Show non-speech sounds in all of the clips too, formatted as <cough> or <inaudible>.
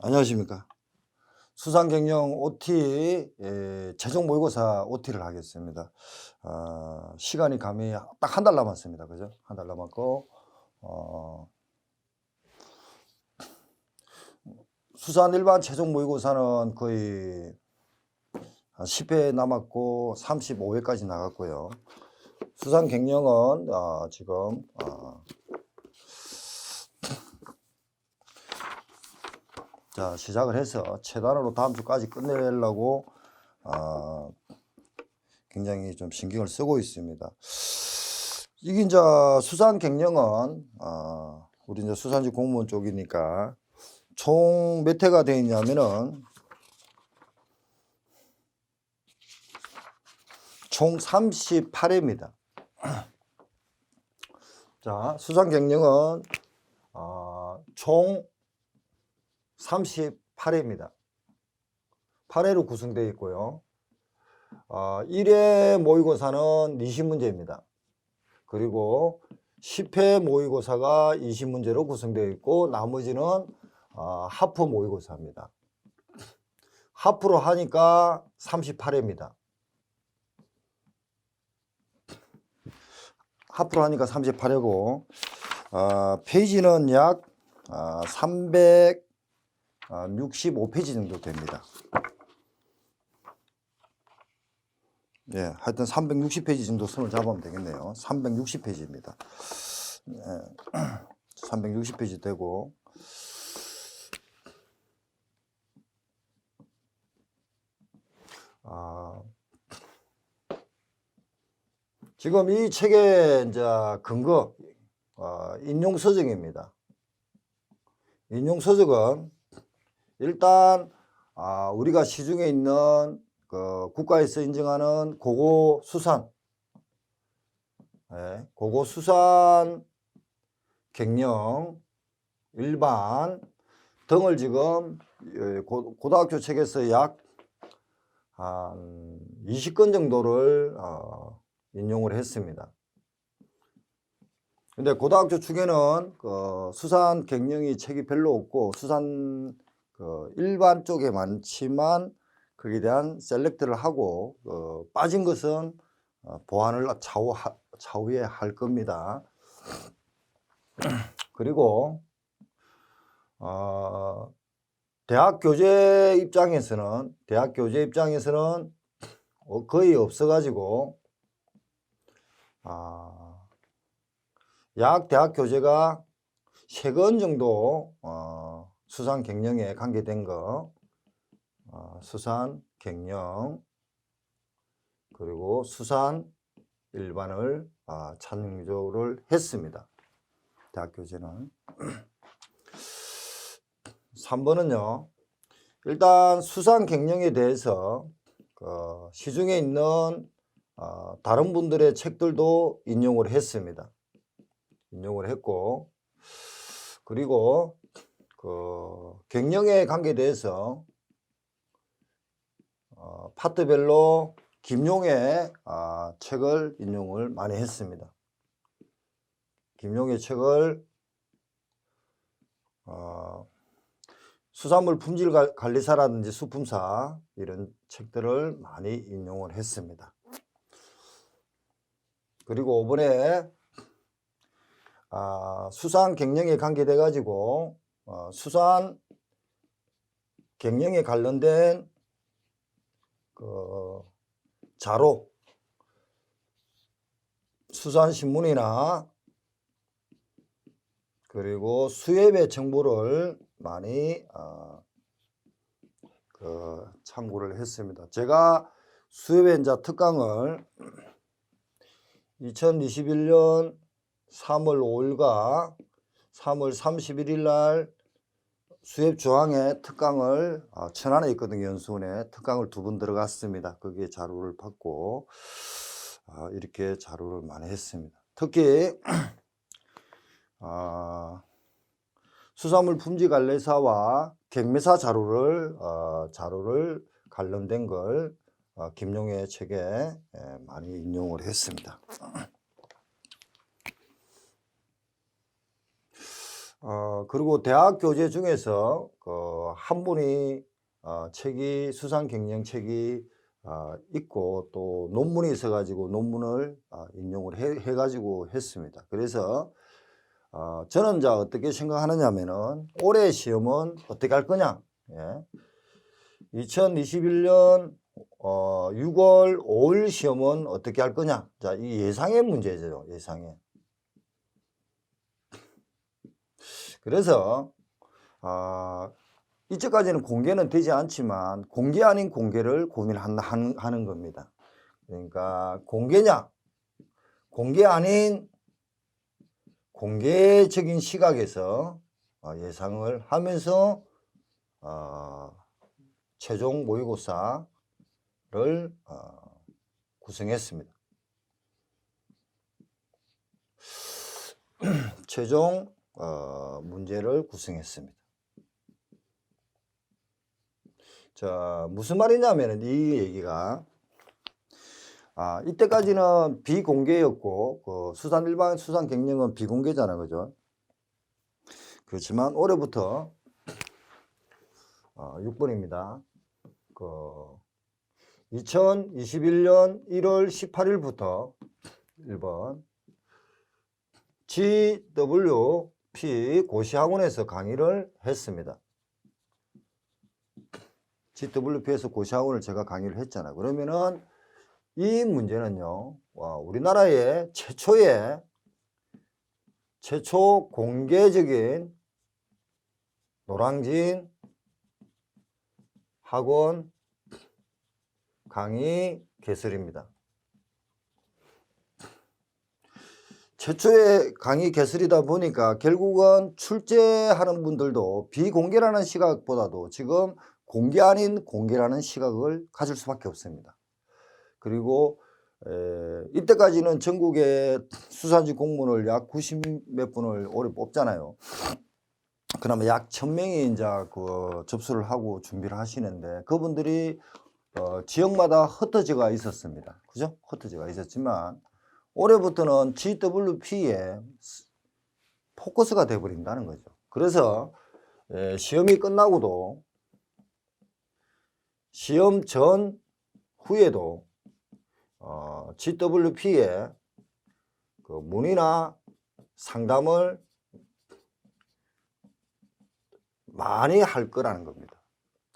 안녕하십니까. 수상경영 OT 예, 최종 모의고사 OT를 하겠습니다. 어, 시간이 감히 딱 한 달 남았습니다. 그죠? 한 달 남았고 어, 수산 일반 최종 모의고사는 거의 한 10회 남았고 35회까지 나갔고요. 수상 경영은 어, 지금 어, 자 시작을 해서 최단으로 다음 주까지 끝내려고 어, 굉장히 좀 신경을 쓰고 있습니다. 이게 이제 수산 경영은 어, 우리 이제 수산지 공무원 쪽이니까 총 몇 회가 되어 있냐면은 총 38회입니다. <clears throat> 자, 수산 경영은 어, 총 38회입니다. 8회로 구성되어 있고요. 어, 1회 모의고사는 20문제입니다. 그리고 10회 모의고사가 20문제로 구성되어 있고 나머지는 어, 하프 모의고사입니다. 하프로 하니까 38회입니다. 하프로 하니까 38회고 어, 페이지는 약 어, 365페이지 정도 됩니다. 예, 하여튼 360페이지 정도 손을 잡으면 되겠네요. 360페이지입니다. 예, <clears throat> 360페이지 되고 아, 지금 이 책의 이제 근거 어, 인용 서적입니다. 인용 서적은 일단 아, 우리가 시중에 있는 그 국가에서 인정하는 고고 수산, 예, 고고 수산 경영 일반 등을 지금 예, 고, 고등학교 책에서 약 한 20건 정도를 어, 인용을 했습니다. 근데 고등학교 축에는 그 수산 경영이 책이 별로 없고 수산 그 일반 쪽에 많지만 거기에 대한 셀렉트를 하고 어, 빠진 것은 어, 보완을 차후 차후에 할 겁니다. 그리고 어, 대학 교재 입장에서는 대학 교재 입장에서는 어, 거의 없어가지고 아, 약 대학 교재가 세 권 정도 어, 수산 경영에 관계된 거 어, 수산 경영 그리고 수산 일반을 아, 참조를 했습니다. 대학 교재는 3번은요. 일단 수산 경영에 대해서 그 시중에 있는 어, 다른 분들의 책들도 인용을 했습니다. 인용을 했고 그리고 그 경영에 관계에 대해서 어, 파트별로 김용의 아, 책을 인용을 많이 했습니다. 김용의 책을 어, 수산물 품질 관- 관리사라든지 수품사 이런 책들을 많이 인용을 했습니다. 그리고 이번에 아, 수산 경영에 관계돼 가지고 어, 수산 경영에 관련된 그 자료 수산신문이나 그리고 수협의 정보를 많이 어, 그 참고를 했습니다. 제가 수협의 이제 특강을 2021년 3월 5일과 3월 31일 날 수협 조항의 특강을 아, 천안에 있거든요 연수원에 특강을 두번 들어갔습니다. 거기에 자료를 받고 아, 이렇게 자료를 많이 했습니다. 특히 <clears throat> 아, 수산물 품질 관리사와 경매사 자료를 어, 자료를 관련된 걸 어, 김용의 책에 예, 많이 인용을 했습니다. <clears throat> 어, 그리고 대학 교재 중에서 그 한 분이 어, 책이 수상 경영 책이 어, 있고 또 논문이 있어가지고 논문을 어, 인용을 해, 해가지고 했습니다. 그래서 어, 저는 자 어떻게 생각하느냐면은 올해 시험은 어떻게 할 거냐? 예. 2021년 어, 6월 5일 시험은 어떻게 할 거냐? 자, 이 예상의 문제죠. 예상의. 그래서 아, 이때까지는 공개는 되지 않지만 공개 아닌 공개를 고민하는 하는 겁니다. 그러니까 공개냐, 공개 아닌 공개적인 시각에서 어, 예상을 하면서 어, 최종 모의고사를 어, 구성했습니다. <clears throat> 최종 어, 문제를 구성했습니다. 자, 무슨 말이냐면 이 얘기가 아, 이때까지는 비공개였고 그 수산 일반 수산 경영은 비공개잖아. 그죠? 그렇지만 올해부터 어, 6번입니다. 그 2021년 1월 18일부터 1번 GWP 고시학원에서 강의를 했습니다. GWP에서 고시학원을 제가 강의를 했잖아요. 그러면은 이 문제는요, 와, 우리나라의 최초의 최초 공개적인 노량진 학원 강의 개설입니다. 최초의 강의 개설이다 보니까 결국은 출제하는 분들도 비공개라는 시각보다도 지금 공개 아닌 공개라는 시각을 가질 수밖에 없습니다. 그리고 에, 이때까지는 전국에 수산지 공무원을 약 90 몇 분을 올해 뽑잖아요. 그러면 약 1000명이 이제 그 접수를 하고 준비를 하시는데 그분들이 어, 지역마다 흩어져가 있었습니다. 그죠? 흩어져가 있었지만 올해부터는 GWP에 포커스가 돼버린다는 거죠. 그래서 에, 시험이 끝나고도 시험 전 후에도 어, GWP에 그 문의나 상담을 많이 할 거라는 겁니다.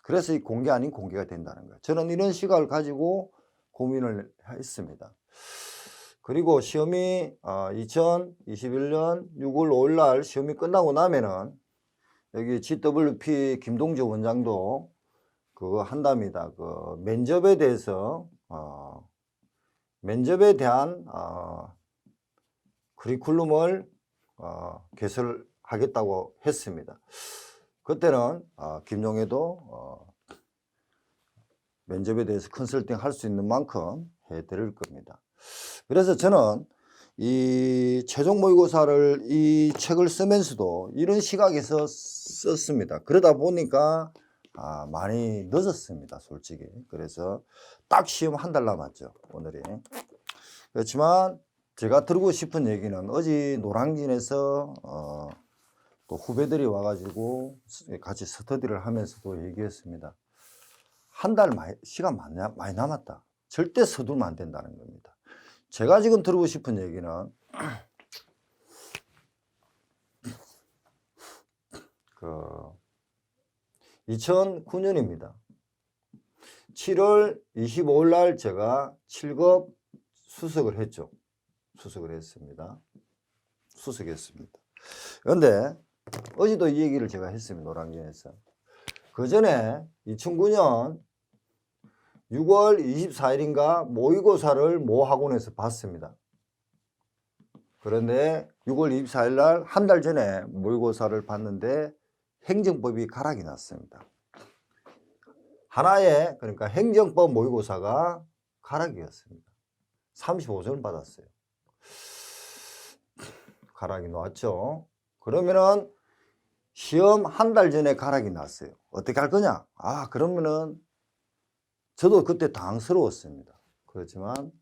그래서 이 공개 아닌 공개가 된다는 거예요. 저는 이런 시각을 가지고 고민을 했습니다. 그리고 시험이 어, 2021년 6월 5일 날 시험이 끝나고 나면은 여기 GWP 김동재 원장도 그거 한답니다. 그 면접에 대해서 어, 면접에 대한 어, 커리큘럼을 어, 개설하겠다고 했습니다. 그때는 어, 김용혜도 어, 면접에 대해서 컨설팅 할 수 있는 만큼 해드릴 겁니다. 그래서 저는 이 최종 모의고사를 이 책을 쓰면서도 이런 시각에서 썼습니다. 그러다 보니까 아, 많이 늦었습니다, 솔직히. 그래서 딱 시험 한 달 남았죠, 오늘이. 그렇지만 제가 들고 싶은 얘기는 어제 노량진에서 어, 또 후배들이 와가지고 같이 스터디를 하면서도 얘기했습니다. 한 달 시간 많이 남았다. 절대 서두르면 안 된다는 겁니다. 제가 지금 들고 싶은 얘기는 그 2009년입니다. 7월 25일 날 제가 7급 수석을 했죠. 수석을 했습니다. 수석했습니다. 그런데 어제도 이 얘기를 제가 했습니다. 노량진에서. 그 전에 2009년 6월 24일인가 모의고사를 모 학원에서 봤습니다. 그런데 6월 24일 날 한 달 전에 모의고사를 봤는데 행정법이 가락이 났습니다. 하나의 그러니까 행정법 모의고사가 가락이었습니다. 35점을 받았어요. 가락이 나왔죠. 그러면은 시험 한 달 전에 가락이 났어요. 어떻게 할 거냐? 아, 그러면은 저도 그때 당스러웠습니다. 그렇지만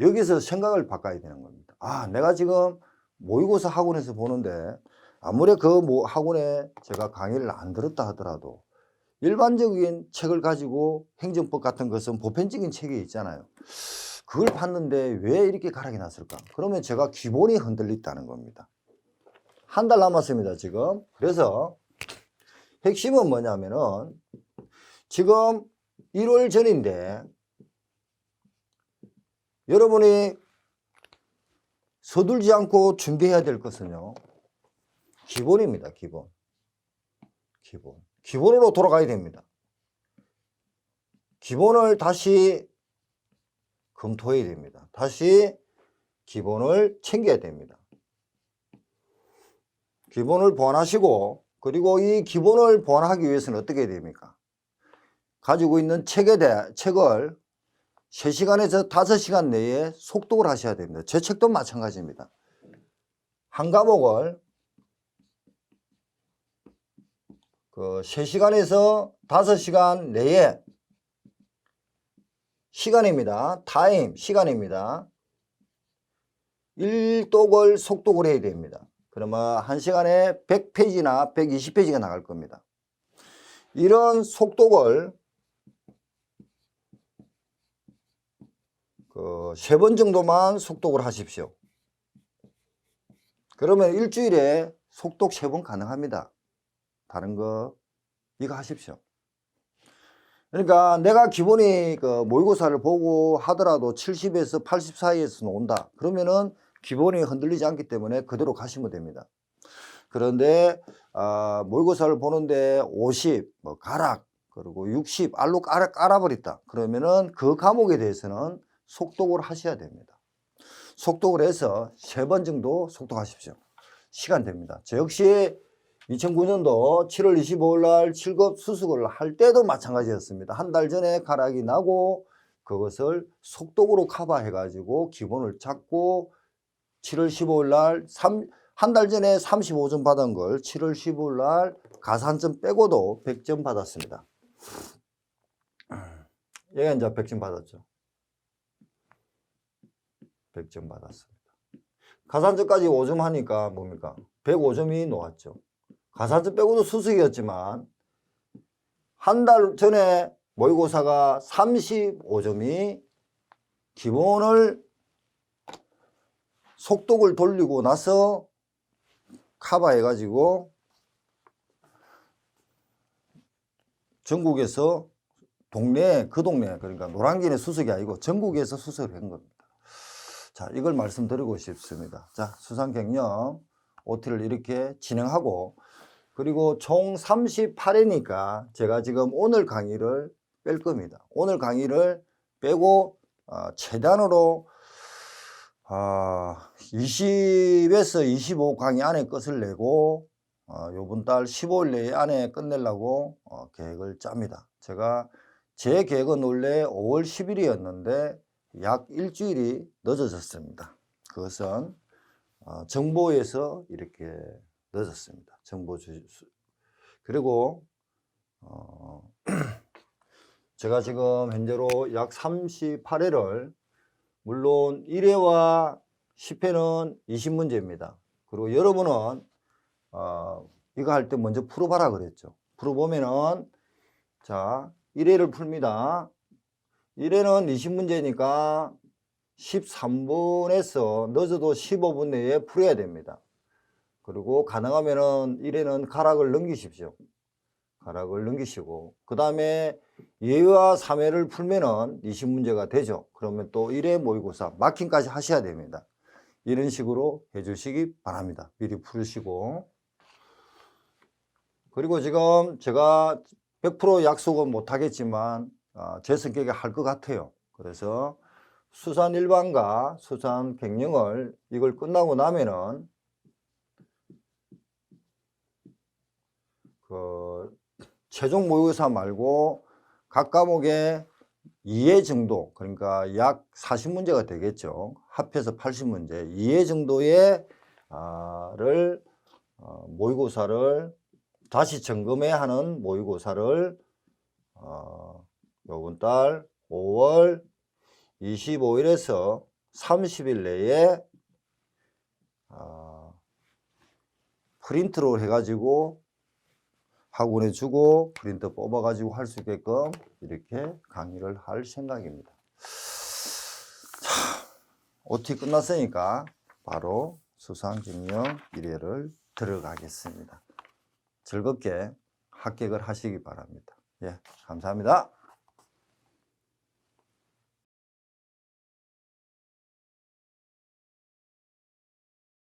여기서 생각을 바꿔야 되는 겁니다. 아, 내가 지금 모의고사 학원에서 보는데 아무리 그 모- 학원에 제가 강의를 안 들었다 하더라도 일반적인 책을 가지고 행정법 같은 것은 보편적인 책이 있잖아요. 그걸 봤는데 왜 이렇게 가락이 났을까? 그러면 제가 기본이 흔들렸다는 겁니다. 한 달 남았습니다, 지금. 그래서 핵심은 뭐냐면은 지금 1월 전인데 여러분이 서둘지 않고 준비해야 될 것은요. 기본입니다, 기본. 기본. 기본으로 돌아가야 됩니다. 기본을 다시 검토해야 됩니다. 다시 기본을 챙겨야 됩니다. 기본을 보완하시고 그리고 이 기본을 보완하기 위해서는 어떻게 해야 됩니까? 가지고 있는 책에 대해 책을 3시간에서 5시간 내에 속독을 하셔야 됩니다. 제 책도 마찬가지입니다. 한 과목을 그 3시간에서 5시간 내에 시간입니다. 타임, 시간입니다. 1독을 속독을 해야 됩니다. 그러면 한 시간에 100페이지나 120페이지가 나갈 겁니다. 이런 속독을 그 세 번 정도만 속독을 하십시오. 그러면 일주일에 속독 세 번 가능합니다. 다른 거 이거 하십시오. 그러니까 내가 기본이 그 모의고사를 보고 하더라도 70에서 80 사이에서 나온다. 그러면은 기본이 흔들리지 않기 때문에 그대로 가시면 됩니다. 그런데 아, 모의고사를 보는데 50, 뭐 가락, 그리고 60 알로 깔아, 깔아버렸다. 그러면은 그 과목에 대해서는 속독을 하셔야 됩니다. 속독을 해서 세 번 정도 속독하십시오. 시간 됩니다. 저 역시 2009년도 7월 25일 날 7급 수습을 할 때도 마찬가지였습니다. 한 달 전에 가락이 나고 그것을 속독으로 커버해 가지고 기본을 잡고 7월 15일 날한달 전에 35점 받은 걸 7월 15일 날 가산점 빼고도 100점 받았습니다. <clears throat> 얘가 이제 100점 받았죠. 100점 받았습니다. 가산점까지 5점 하니까 뭡니까? 105점이 놓았죠. 가산점 빼고도 수석이었지만 한 달 전에 모의고사가 35점이 기본을 속독을 돌리고 나서 커버해 가지고 전국에서 동네 그 동네 그러니까 노량진의 수석이 아니고 전국에서 수석을 한 겁니다. 자, 이걸 말씀드리고 싶습니다. 자, 수상경영 OT를 이렇게 진행하고 그리고 총 38회니까 제가 지금 오늘 강의를 뺄 겁니다. 오늘 강의를 빼고 어, 최단으로 어, 20에서 25 강의 안에 끝을 내고 어, 요번 달 15일 내에 안에 끝내려고 어, 계획을 짭니다. 제가 제 계획은 원래 5월 10일이었는데 약 일주일이 늦어졌습니다. 그것은 어, 정보에서 이렇게 늦었습니다. 정보 주 그리고 어, <clears throat> 제가 지금 현재로 약 38회를 물론 1회와 10회는 20문제입니다. 그리고 여러분은 어, 이거 할 때 먼저 풀어봐라 그랬죠. 풀어보면은 자 1회를 풀니다. 1회는 20문제니까 13분에서 늦어도 15분 내에 풀어야 됩니다. 그리고 가능하면 은 1회는 가락을 넘기십시오. 가락을 넘기시고 그 다음에 2회와 3회를 풀면 은 20문제가 되죠. 그러면 또 1회 모의고사 마킹까지 하셔야 됩니다. 이런 식으로 해주시기 바랍니다. 미리 풀으시고 그리고 지금 제가 100% 약속은 못하겠지만 어, 제 성격에 할 것 같아요. 그래서 수산 일반과 수산 경영을 이걸 끝나고 나면은 그 최종 모의고사 말고 각 과목에 2회 정도 그러니까 약 40문제가 되겠죠. 합해서 80문제 2회 정도의 아, 를 어, 모의고사를 다시 점검해야 하는 모의고사를 어, 요번 달 5월 25일에서 30일 내에 어, 프린트로 해가지고 학원에 주고 프린터 뽑아가지고 할 수 있게끔 이렇게 강의를 할 생각입니다. 자, OT 끝났으니까 바로 수상증명 1회를 들어가겠습니다. 즐겁게 합격을 하시기 바랍니다. 예, 감사합니다.